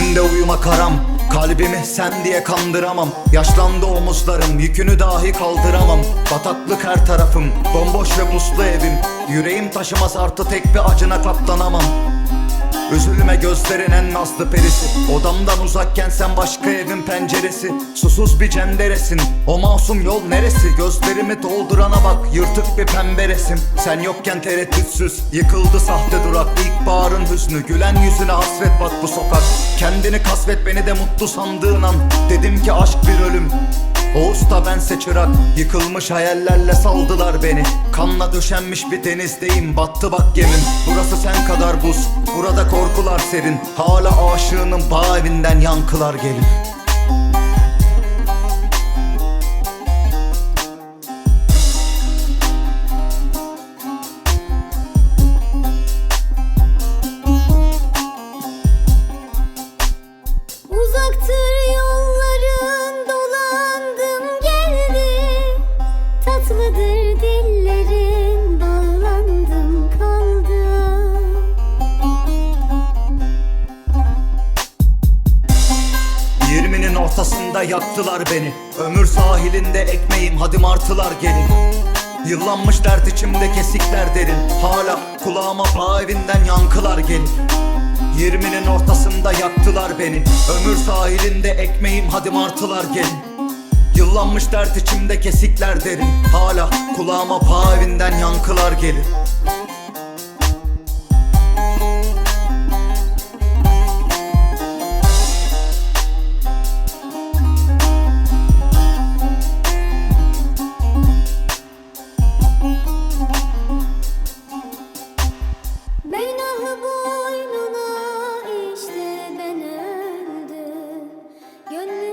uyuma karam Kalbimi sen diye kandıramam. Yaşlandı omuzlarım yükünü dahi kaldıramam. Bataklık her tarafım Bomboş ve puslu evim. Yüreğim taşımaz artı tek bir acına katlanamam Üzülme gözlerin en nazlı perisi. Odamdan uzakken sen başka evin penceresi. Susuz bir cenderesin. O masum yol neresi? Gözlerimi doldurana bak Yırtık bir pembe resim Sen yokken tereddütsüz Yıkıldı sahte durak. İlkbaharın hüznü Gülen yüzüne hasret bak bu sokak. Kendini kasvet beni de mutlu sandığın an. Dedim ki aşk bir ölüm o usta bense çırak Yıkılmış hayallerle saldılar beni. Kanla döşenmiş bir denizdeyim. Battı bak gemim. Burası sen kadar buz. Burada korkular serin. Hala aşığının bağ evinden yankılar gelir Ortasında yaktılar beni. Ömür sahilinde ekmeğim hadi martılar gelin. Yıllanmış dert içimde kesikler derin. Hala kulağıma bağ evinden yankılar gelir Yirminin ortasında yaktılar beni. Ömür sahilinde ekmeğim hadi martılar gelin. Yıllanmış dert içimde kesikler derin. Hala kulağıma bağ evinden yankılar gelir Gönlüm